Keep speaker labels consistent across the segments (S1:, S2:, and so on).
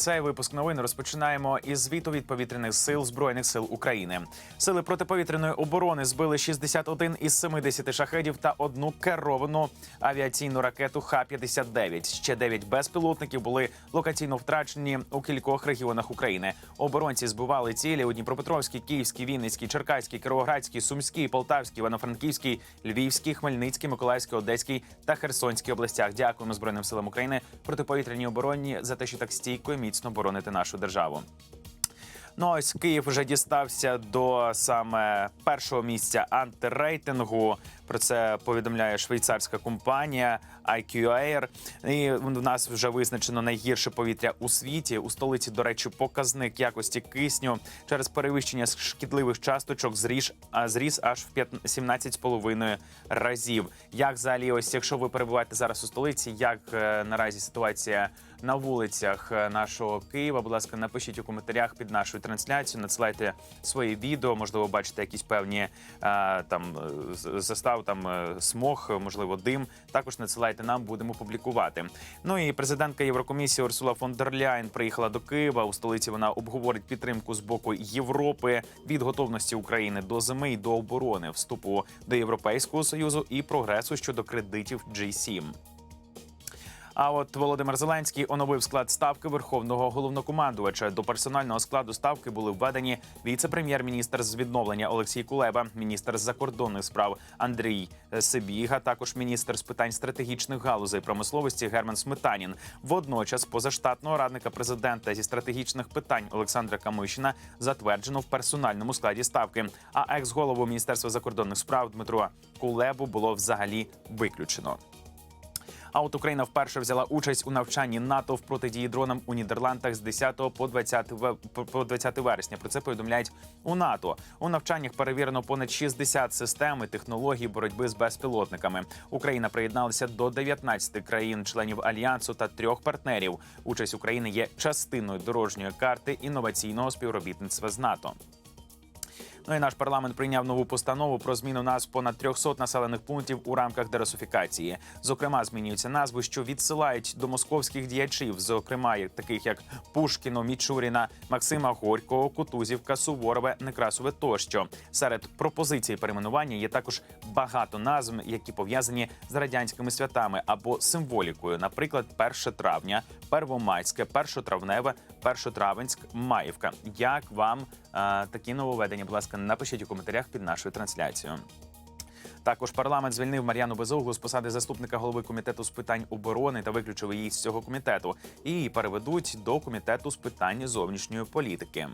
S1: Цей випуск новин розпочинаємо із звіту від повітряних сил збройних сил України. Сили протиповітряної оборони збили 61 із 70 шахедів та одну керовану авіаційну ракету Х-59. Ще 9 безпілотників були локаційно втрачені у кількох регіонах України. Оборонці збивали цілі у Дніпропетровській, Київській, Вінницькій, Черкаській, Кіровоградській, Сумській, Полтавській, Івано-Франківській, Львівській, Хмельницькій, Миколаївській, Одеській та Херсонській областях. Дякуємо збройним силам України протиповітряній обороні за те, що так стійко і міцно бороните нашу державу. Ну ось Київ вже дістався до саме першого місця антирейтингу. Про це повідомляє швейцарська компанія IQ. І в нас вже визначено найгірше повітря у світі. У столиці, до речі, показник якості кисню через перевищення шкідливих часточок зріж, зріс аж в 15 17,5 разів. Як взагалі, ось якщо ви перебуваєте зараз у столиці, як е, наразі ситуація на вулицях е, нашого Києва? Будь ласка, напишіть у коментарях під нашою трансляцією. Надсилайте свої відео. Можливо, бачите якісь певні е, там е, застав, там смог, можливо, дим. Також надсилайте нам, будемо публікувати. Ну і президентка Єврокомісії Урсула фон дер Ляйн приїхала до Києва. У столиці вона обговорить підтримку з боку Європи від готовності України до зими і до оборони, вступу до Європейського союзу і прогресу щодо кредитів G7. А от Володимир Зеленський оновив склад ставки верховного головнокомандувача. До персонального складу ставки були введені віце-прем'єр-міністр з відновлення Олексій Кулеба, міністр закордонних справ Андрій Сибіга, також міністр з питань стратегічних галузей промисловості Герман Сметанін. Водночас позаштатного радника президента зі стратегічних питань Олександра Камишина затверджено в персональному складі ставки. А екс-голову міністерства закордонних справ Дмитро Кулебу було взагалі виключено. А от Україна вперше взяла участь у навчанні НАТО в протидії дронам у Нідерландах з 10 по 20 ве- по- по 20 вересня. Про це повідомляють у НАТО. У навчаннях перевірено понад 60 систем і технологій боротьби з безпілотниками. Україна приєдналася до 19 країн-членів альянсу та трьох партнерів. Участь України є частиною дорожньої карти інноваційного співробітництва з НАТО. Ну і наш парламент прийняв нову постанову про зміну назв понад 300 населених пунктів у рамках дерусифікації. Зокрема, змінюються назви, що відсилають до московських діячів, зокрема таких як Пушкіно, Мічуріна, Максима Горького, Кутузівка, Суворове, Некрасове тощо. Серед пропозицій перейменування є також багато назв, які пов'язані з радянськими святами або символікою, наприклад, 1 травня, Первомайське, першотравневе, першотравенськ, Маївка. Як вам е, такі нововведення? Будь ласка, напишіть у коментарях під нашою трансляцією. Також парламент звільнив Мар'яну Безоглу з посади заступника голови комітету з питань оборони та виключив її з цього комітету. І її переведуть до комітету з питань зовнішньої політики.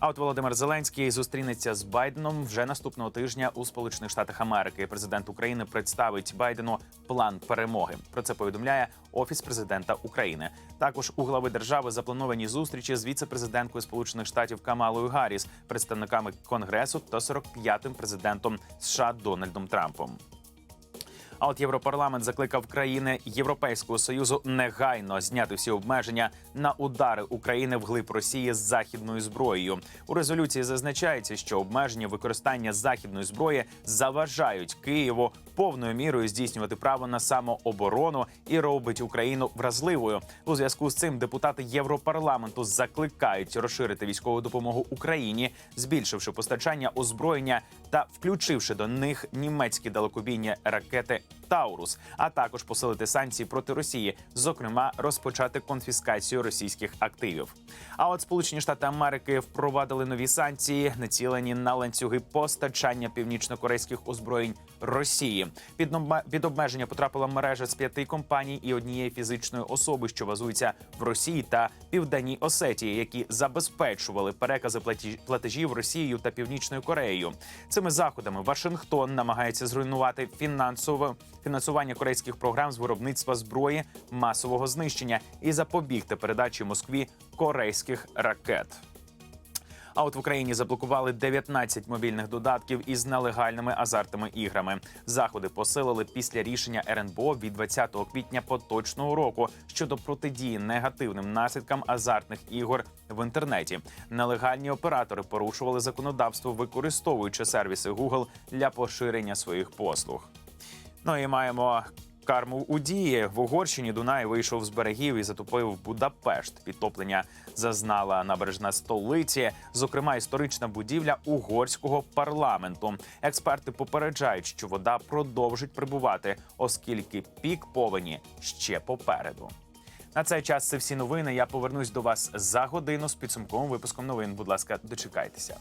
S1: А от Володимир Зеленський зустрінеться з Байденом вже наступного тижня у Сполучених Штатах Америки. Президент України представить Байдену план перемоги. Про це повідомляє Офіс президента України. Також у глави держави заплановані зустрічі з віце-президенткою Сполучених Штатів Камалою Гарріс, представниками Конгресу та 45-м президентом США Дональдом Трампом. А от Європарламент закликав країни Європейського союзу негайно зняти всі обмеження на удари України вглиб Росії з західною зброєю. У резолюції зазначається, що обмеження використання західної зброї заважають Києву повною мірою здійснювати право на самооборону і робить Україну вразливою. У зв'язку з цим депутати Європарламенту закликають розширити військову допомогу Україні, збільшивши постачання озброєння та включивши до них німецькі далекобійні ракети Таурус, а також посилити санкції проти Росії, зокрема розпочати конфіскацію російських активів. А от Сполучені Штати Америки впровадили нові санкції, націлені на ланцюги постачання північно-корейських озброєнь Росії. Під під обмеження потрапила мережа з п'яти компаній і однієї фізичної особи, що базуються в Росії та Південній Осетії, які забезпечували перекази платежів Росією та Північною Кореєю. Цими заходами Вашингтон намагається зруйнувати фінансове фінансування корейських програм з виробництва зброї масового знищення і запобігти передачі Москві корейських ракет. А от в Україні заблокували 19 мобільних додатків із нелегальними азартними іграми. Заходи посилили після рішення РНБО від 20 квітня поточного року щодо протидії негативним наслідкам азартних ігор в інтернеті. Нелегальні оператори порушували законодавство, використовуючи сервіси Google для поширення своїх послуг. Ну і маємо Карму у дії в Угорщині Дунай вийшов з берегів і затопив Будапешт. Підтоплення зазнала набережна столиці, зокрема історична будівля угорського парламенту. Експерти попереджають, що вода продовжить прибувати, оскільки пік повені ще попереду. На цей час це всі новини. Я повернусь до вас за годину з підсумковим випуском новин. Будь ласка, дочекайтеся.